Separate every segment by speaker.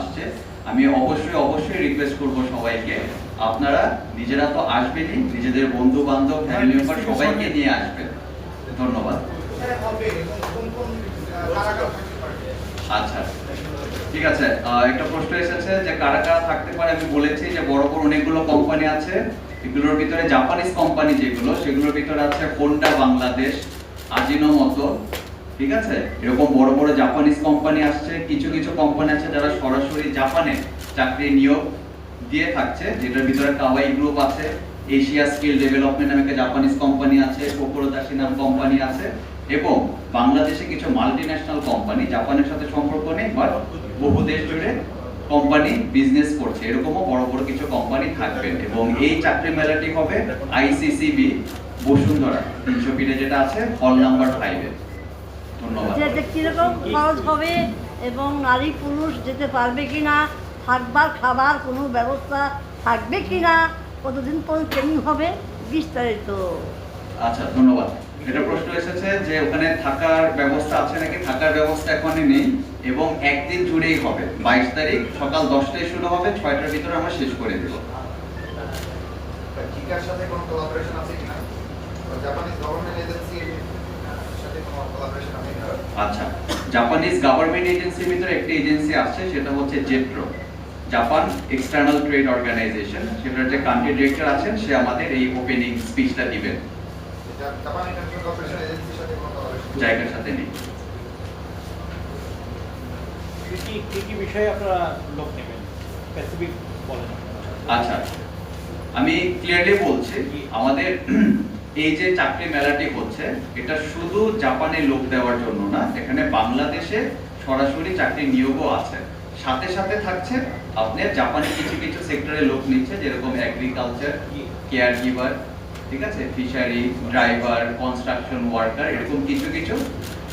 Speaker 1: আসছে আমি অবশ্যই অবশ্যই রিকোয়েস্ট করব সবাইকে। আপনারা নিজেরা তো আসবেনই নিজেদের বন্ধু বান্ধব ফ্যামিলি মেম্বার সবাইকে নিয়ে আসবেন। ধন্যবাদ। আচ্ছা ঠিক আছে। একটা প্রশ্ন এসেছে যে কারা কারা থাকতে পারে? আমি বলেছি যে বড় বড় অনেকগুলো কোম্পানি আছে। এগুলোর ভিতরে জাপানিজ কোম্পানি যেগুলো সেগুলোর ভিতরে আছে হোন্ডা বাংলাদেশ আজিনোমতো ঠিক আছে? এরকম বড় বড় জাপানিজ কোম্পানি আসছে, কিছু কিছু কোম্পানি আছে যারা সরাসরি জাপানে চাকরি নিয়োগ দিয়ে থাকছে, যেটার ভিতরে কাওয়াই গ্রুপ আছে এশিয়া স্কিল ডেভেলপমেন্ট নামে একটা জাপানিজ কোম্পানি আছে কোকোরোদাসি নাম কোম্পানি আছে, এবং বাংলাদেশে কিছু মাল্টি ন্যাশনাল কোম্পানি জাপানের সাথে সম্পর্ক নেই বাট বহু দেশ জুড়ে কোম্পানি বিজনেস করছে। এরকমও বড় বড় কিছু কোম্পানি থাকবেন এবং এই চাকরি মেলাটি হবে আইসিসিবি বসুন্ধরা, তিনশো ফিটে যেটা আছে হল নাম্বার ফাইভে
Speaker 2: যেতে কীরকম খরচ হবে এবং নারী পুরুষ যেতে পারবে কি না থাকবার খাবার কোনো ব্যবস্থা থাকবে কি না কতদিন পর ট্রেনিং হবে বিস্তারিত।
Speaker 1: আচ্ছা ধন্যবাদ। এটা প্রশ্ন এসেছে যে ওখানে থাকার ব্যবস্থা আছে নাকি? থাকার ব্যবস্থা এখনই নেই এবং একদিন জুড়েই হবে। বাইশ তারিখ সকাল দশটায় শুরু হবে ছয়টার ভিতরে আমরা শেষ করে দেবো।
Speaker 3: সাথে কোনো কোলাবোরেশন আছে কিনা? জাপানিজ গভর্নমেন্ট এজেন্সির সাথে কোনো কোলাবোরেশন
Speaker 1: আচ্ছা জাপানিজ গভর্নমেন্ট এজেন্সির ভিতরে একটি এজেন্সি আসছে সেটা হচ্ছে JETRO Japan external trade organization সেটার যে কান্ট্রি ডিরেক্টর আছেন সে আমাদের এই ওপেনিং স্পিচটা দিবেন।
Speaker 3: জা- জাপান ইন্টারন্যাশনাল কর্পোরেশন এজেন্সির সাথে কোনো কোলাবোরেশন
Speaker 1: জায়গার সাথে নেই।
Speaker 4: কি কি কি কি বিষয়ে আপনারা লোক নেবেন? স্পেসিফিক বলেন।
Speaker 1: আচ্ছা আমি ক্লিয়ারলি বলছি আমাদের এই যে চাকরি মেলাটি হচ্ছে, এটা শুধু জাপানে লোক দেওয়ার জন্য না, এখানে বাংলাদেশে সরাসরি চাকরি নিয়োগও আছে। সাথে সাথে থাকছে আপনার জাপানে কিছু কিছু সেক্টরে লোক নিচ্ছে, যেরকম এগ্রিকালচার কেয়ার গিভার ঠিক আছে? ফিশারি ড্রাইভার কনস্ট্রাকশন ওয়ার্কার এরকম কিছু কিছু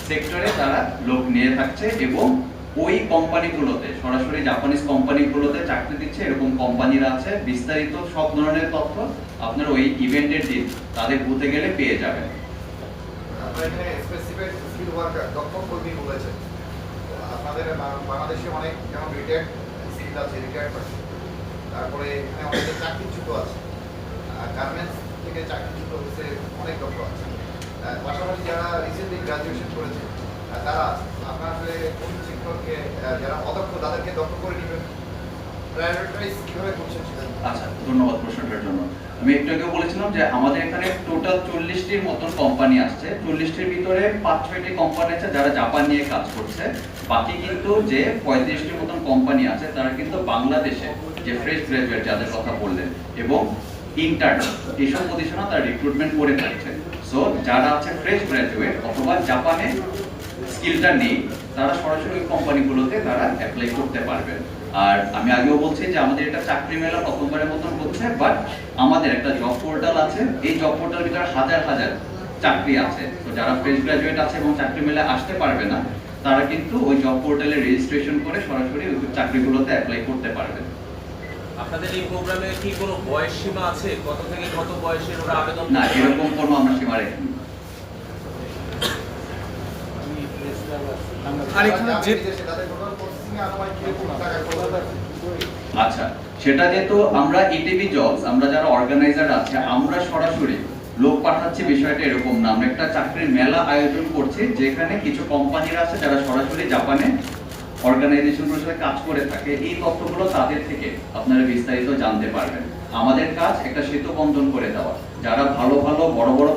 Speaker 1: সেক্টরে তারা লোক নিয়ে থাকছে এবং ওই কোম্পানিগুলোতে, সরাসরি জাপানিজ কোম্পানিগুলোতে চাকরি দিচ্ছে, এরকম কোম্পানিরা আছে, বিস্তারিত সব ধরনের তথ্য আপনার ওই ইভেন্টের দিন তাদের বুথে গেলে পেয়ে যাবেন।
Speaker 3: আপনাদের বাংলাদেশে অনেক যেমন রিটায়ার্ড স্কিল আছে রিটায়ার্ড পার্সন তারপরে এখানে অনেকে চাকরিচ্যুত আছে। গার্মেন্টস থেকে চাকরিচ্যুত হচ্ছে অনেক আছে। পাশাপাশি যারা রিসেন্টলি গ্রাজুয়েশন করেছে তারা। আপনারা আসলে কোন শিক্ষককে যারা অদক্ষ তাদেরকে দক্ষ করে নেবেন? প্রায়োরিটাইজ কীভাবে করছেন
Speaker 1: আচ্ছা ধন্যবাদ প্রশ্নটার জন্য। আমি একটু আগে বলেছিলাম যে আমাদের এখানে টোটাল চল্লিশটির মতন কোম্পানি আসছে। চল্লিশটির ভিতরে পাঁচ ছয়টি কোম্পানি আছে যারা জাপান নিয়ে কাজ করছে। বাকি কিন্তু যে পঁয়ত্রিশটির মতন কোম্পানি আছে, তারা কিন্তু বাংলাদেশে যে ফ্রেশ গ্রাজুয়েট যাদের কথা বললেন এবং ইন্টার্ন এইসব পজিশনে তারা রিক্রুটমেন্ট করে থাকছে সো যারা আছে ফ্রেশ গ্রাজুয়েট অথবা জাপানে স্কিলটা নেই তারা সরাসরি কোম্পানিগুলোতে তারা অ্যাপ্লাই করতে পারবেন আর আমি আগেও বলছি যে আমাদের এটা চাকরি মেলা প্রথমবারের মতন হচ্ছে বাট আমাদের একটা জব পোর্টাল আছে। এই জব পোর্টাল ভিতরে হাজার হাজার চাকরি আছে। তো যারা ফ্রেশ গ্রাজুয়েট আছে এবং চাকরি মেলায় আসতে পারবে না তারা কিন্তু ওই জব পোর্টালে রেজিস্ট্রেশন করে সরাসরি ওই চাকরিগুলোতে অ্যাপ্লাই করতে পারবে।
Speaker 5: আপনাদের এই প্রোগ্রামে কি কোনো বয়স সীমা আছে? কত থেকে কত বয়সের ওরা আবেদন
Speaker 1: না এরকম কোনো আমরা সীমা রেখেনি আচ্ছা সেটা যেহেতু আমরা ইটিভি জবস, আমরা যারা অর্গানাইজার আছে, আমরা সরাসরি লোক পাঠাচ্ছি বিষয়টা এরকম না। আমরা একটা চাকরির মেলা আয়োজন করছি, যেখানে কিছু কোম্পানিরা আছে যারা সরাসরি জাপানে অর্গানাইজেশনগুলোর সাথে কাজ করে থাকে। এই তথ্যগুলো তাদের থেকে আপনারা বিস্তারিত জানতে পারবেন। আমাদের কাজ একটা সেতু বন্ধন করে দেওয়া। যারা ভালো ভালো, বড় বড়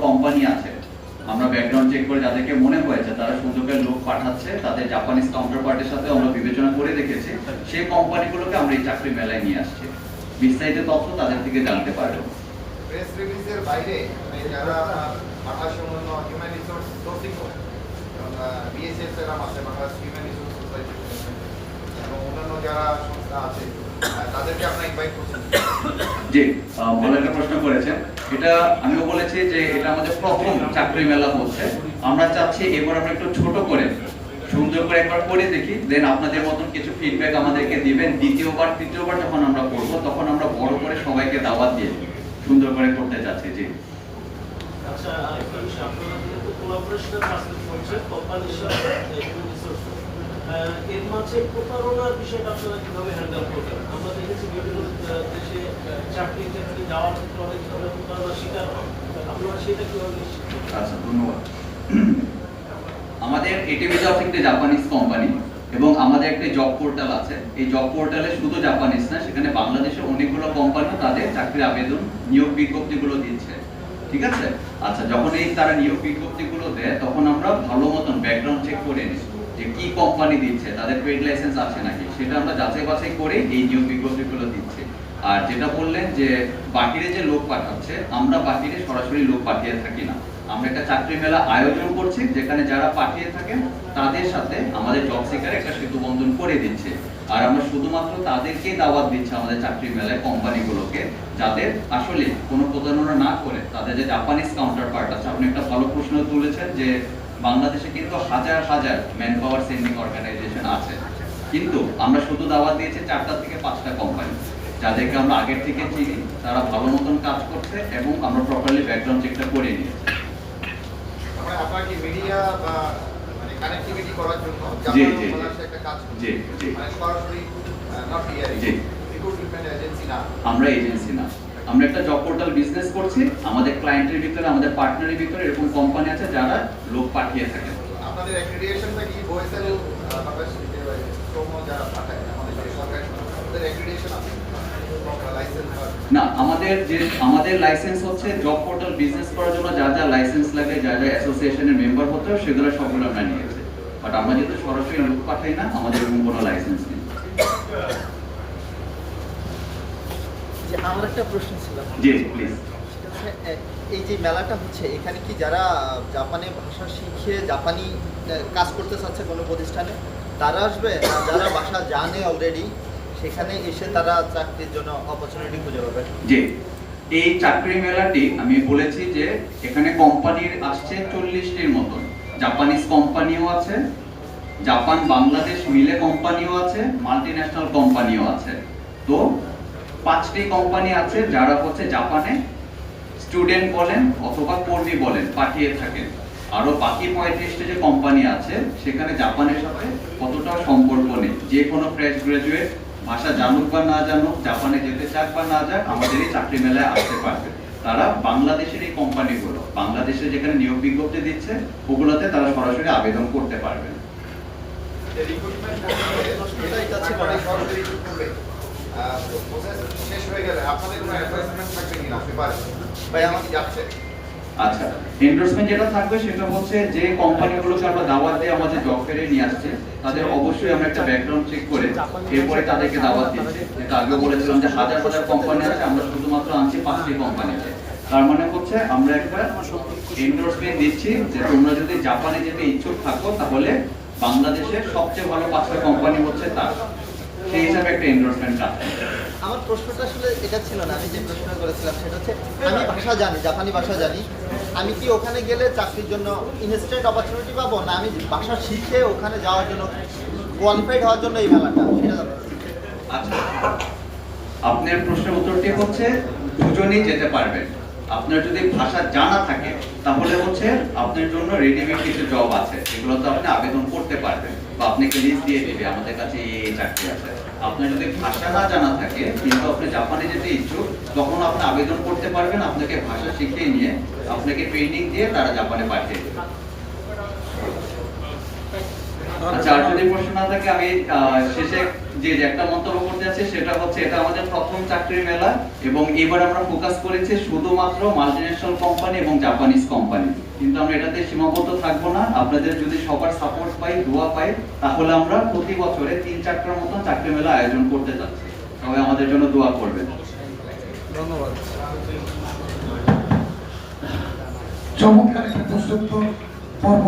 Speaker 1: আমরা ব্যাকগ্রাউন্ড চেক করে যাদেরকে মনে হয়েছে তারা সুযোগের লোক পাঠাচ্ছে তাদের জাপানিজ কাউন্টার পার্টির সাথে আমরা বিবেচনা করে দেখেছি সেই কোম্পানিগুলোকে আমরা এই চাকরি মেলায় নিয়ে আসছি। বিস্তারিত তথ্য তাদের থেকে জানতে পারব
Speaker 3: প্রেস রিলিজের বাইরে মানে যারা আপনার অন্যান্য হিউম্যান রিসোর্স সোর্সিং করে বিএসএস এরাম আছে বাংলাদেশ হিউম্যান রিসোর্স সোসাইটি এবং অন্যান্য যারা সংস্থা আছে তাদেরকে আপনারা ইনভাইট করছেন
Speaker 1: জি আহ, একটা প্রশ্ন করেছেন। এটা আমিও বলেছি যে এটা আমাদের প্রথম চাকরি মেলা হচ্ছে। আমরা চাচ্ছি এবার আমরা একটু ছোট করে, সুন্দর করে একবার করে দেখি দেন আপনাদের মতন কিছু ফিডব্যাক আমাদেরকে দিবেন। দ্বিতীয়বার, তৃতীয়বার যখন আমরা করব, তখন আমরা বড় করে সবাইকে দাওয়াত দিয়ে সুন্দর করে করতে চাচ্ছি, জি।
Speaker 6: আচ্ছা আমরা দেখেছি বিভিন্ন দেশে চাকরি
Speaker 1: আচ্ছা আমাদের এটিভিজ অফ একটি জাপানিজ কোম্পানি এবং আমাদের একটি জব পোর্টাল আছে। এই জব পোর্টালে শুধু জাপানিজ না, সেখানে বাংলাদেশের অনেকগুলো কোম্পানি তাদের চাকরির আবেদন, নিয়োগ বিজ্ঞপ্তিগুলো দিচ্ছে। ঠিক আছে? আচ্ছা যখন এই তারা নিয়োগ বিজ্ঞপ্তিগুলো দেয়, তখন আমরা ভালো মতন ব্যাকগ্রাউন্ড চেক করে নিই যে কি কোম্পানি দিচ্ছে, তাদের ট্রেড লাইসেন্স আছে নাকি? সেটা আমরা যাচাই বাছাই করে এই নিয়োগ বিজ্ঞপ্তিগুলো দিচ্ছি। আর যেটা বললেন যে বাহিরে যে লোক পাঠাচ্ছে, আমরা বাহিরে সরাসরি লোক পাঠিয়ে থাকি না। আমরা একটা চাকরি মেলা আয়োজন করছি, যেখানে যারা পাঠিয়ে থাকেন, তাদের সাথে আমাদের জব সিকার একটা সেতু বন্ধন করে দিচ্ছে। আর আমরা শুধুমাত্র তাদেরকেই দাওয়াত দিচ্ছি আমাদের চাকরি মেলায় কোম্পানিগুলোকে, যাদের আসলে কোনো প্রতারণা না করে, তাদের যে জাপানিজ কাউন্টার পার্ট আছে, আপনি একটা ভালো প্রশ্ন তুলেছেন যে বাংলাদেশে কিন্তু হাজার হাজার ম্যান পাওয়ার সেন্ডিং অর্গানাইজেশন আছে। কিন্তু আমরা শুধু দাওয়াত দিয়েছি চারটা থেকে পাঁচটা কোম্পানি যাদেরকে আমরা আগের থেকে চিনি তারা ভালো মতন কাজ করছে এবং আমরা প্রপারলি ব্যাকগ্রাউন্ড চেকটা করে নিয়েছি।
Speaker 3: আমরা মানে একটা। মানে এজেন্সি না।
Speaker 1: আমরা জব পোর্টাল বিজনেস করছি আমাদের ক্লায়েন্টের ভিতরে আমাদের পার্টনারের ভিতরে এরকম কোম্পানি আছে যারা লোক পাঠিয়ে থাকে।
Speaker 3: আপনাদের অ্যাক্রিডিয়েশনটা কি বাংলাদেশ শ্রম যারা পাঠায় আমাদের যে সরকারি ওদের অ্যাক্রিডিয়েশন আছে লাইসেন্স
Speaker 1: না আমাদের যে আমাদের লাইসেন্স হচ্ছে জব পোর্টাল বিজনেস করার জন্য যা যা লাইসেন্স লাগে যা যা অ্যাসোসিয়েশনের মেম্বার হতে হয় সেগুলো সবগুলো আমরা নিয়েছি বাট আমরা যেহেতু সরাসরি লোক পাঠাই না আমাদের এরকম কোনো লাইসেন্স নেই।
Speaker 7: আমার একটা প্রশ্ন ছিল।
Speaker 1: জি প্লিজ
Speaker 7: সেটা হচ্ছে, এ, এই যে মেলাটা হচ্ছে এখানে কি যারা জাপানি ভাষা শিখে জাপানি কাজ করতে চাচ্ছে কোনো প্রতিষ্ঠানে তারা আসবে যারা ভাষা জানে অলরেডি সেখানে এসে তারা চাকরির জন্য অপরচুনিটি খুঁজে পাবে।
Speaker 1: যে এই চাকরি মেলাটি আমি বলেছি যে এখানে কোম্পানির আসছে চল্লিশটির মতন। জাপানিজ কোম্পানিও আছে, জাপান, বাংলাদেশ মিলে কোম্পানিও আছে মাল্টি ন্যাশনাল কোম্পানিও আছে। তো পাঁচটি কোম্পানি আছে যারা হচ্ছে জাপানে স্টুডেন্ট বলেন অথবা কর্মী বলেন, পাঠিয়ে থাকেন। আরও বাকি পঁয়ত্রিশটি যে কোম্পানি আছে, সেখানে জাপানের সাথে কতটা সম্পর্ক নেই। যে কোনো ফ্রেশ গ্রাজুয়েট ভাষা জানুক বা না জানুক জাপানে যেতে চাক বা না যাক আমাদের এই চাকরি মেলায় আসতে পারবে। তারা বাংলাদেশের এই কোম্পানিগুলো বাংলাদেশে যেখানে নিয়োগ বিজ্ঞপ্তি দিচ্ছে ওগুলোতে তারা সরাসরি আবেদন করতে পারবেন
Speaker 3: শেষ হয়ে গেলে আপনাদের কোনো অ্যাডভাইসমেন্ট থাকবে কিনা
Speaker 7: ভাই, আমার-
Speaker 3: কি যাচ্ছে
Speaker 1: আচ্ছা এন্ডোর্সমেন্ট যেটা থাকবে সেটা হচ্ছে যে কোম্পানিগুলোকে আমরা দাওয়াত দিয়ে আমাদের জব ফেয়ারে নিয়ে আসছে, তাদের অবশ্যই আমরা একটা ব্যাকগ্রাউন্ড চেক করে এরপরে তাদেরকে দাওয়াত দিচ্ছি। আগে বলেছিলাম যে হাজার হাজার কোম্পানি আছে, আমরা শুধুমাত্র আনছি পাঁচটি কোম্পানিতে তার মানে হচ্ছে আমরা একটা এন্ডোর্সমেন্ট দিচ্ছি যে তোমরা যদি জাপানে যেতে ইচ্ছুক থাকো, তাহলে বাংলাদেশের সবচেয়ে ভালো পাঁচটা কোম্পানি হচ্ছে তার। সেই হিসাবে একটা এন্ডোর্সমেন্ট কাজ
Speaker 7: আমার প্রশ্নটা আসলে এটা ছিল না আমি যে প্রশ্ন করেছিলাম সেটা হচ্ছে আমি ভাষা জানি জাপানি ভাষা জানি। আমি কি ওখানে গেলে চাকরির জন্য ইনস্ট্যান্ট অপরচুনিটি পাবো না আমি ভাষা শিখে ওখানে যাওয়ার জন্য কোয়ালিফাইড হওয়ার জন্য এই মেলাটা? সেটা
Speaker 1: আচ্ছা। আপনার প্রশ্নের উত্তরটি হচ্ছে দুজনেই যেতে পারবেন। আপনার যদি ভাষা জানা থাকে তাহলে হচ্ছে আপনার জন্য রেডিমেড কিছু জব আছে। এগুলোতে আপনি আবেদন করতে পারবেন বা আপনাকে লিস্ট দিয়ে দেবে আমাদের কাছে এই চাকরি আছে। আপনার যদি ভাষা না জানা থাকে কিন্তু আপনি জাপানে যেতে ইচ্ছুক, তখন আপনি আবেদন করতে পারবেন আপনাকে ভাষা শিখিয়ে নিয়ে আপনাকে ট্রেনিং দিয়ে তারা জাপানে পাঠিয়ে দেবে। আচ্ছা আর যদি প্রশ্ন না থাকে, আমি শেষে যে একটা মন্তব্য করতে যাচ্ছি, সেটা হচ্ছে এটা আমাদের প্রথম চাকরির মেলা, এবং এবার আমরা ফোকাস করেছি শুধুমাত্র মাল্টিন্যাশনাল কোম্পানি এবং জাপানিজ কোম্পানি কিন্তু আমরা এটাতে সীমাবদ্ধ থাকব না। আপনাদের যদি সবার সাপোর্ট পাই দোয়া পাই তাহলে আমরা প্রতি বছরে তিন চারটার মতো চাকরি মেলা আয়োজন করতে যাচ্ছি। সবাই আমাদের জন্য দোয়া করবেন।
Speaker 7: ধন্যবাদ।
Speaker 8: চমৎকার একটা পর্ব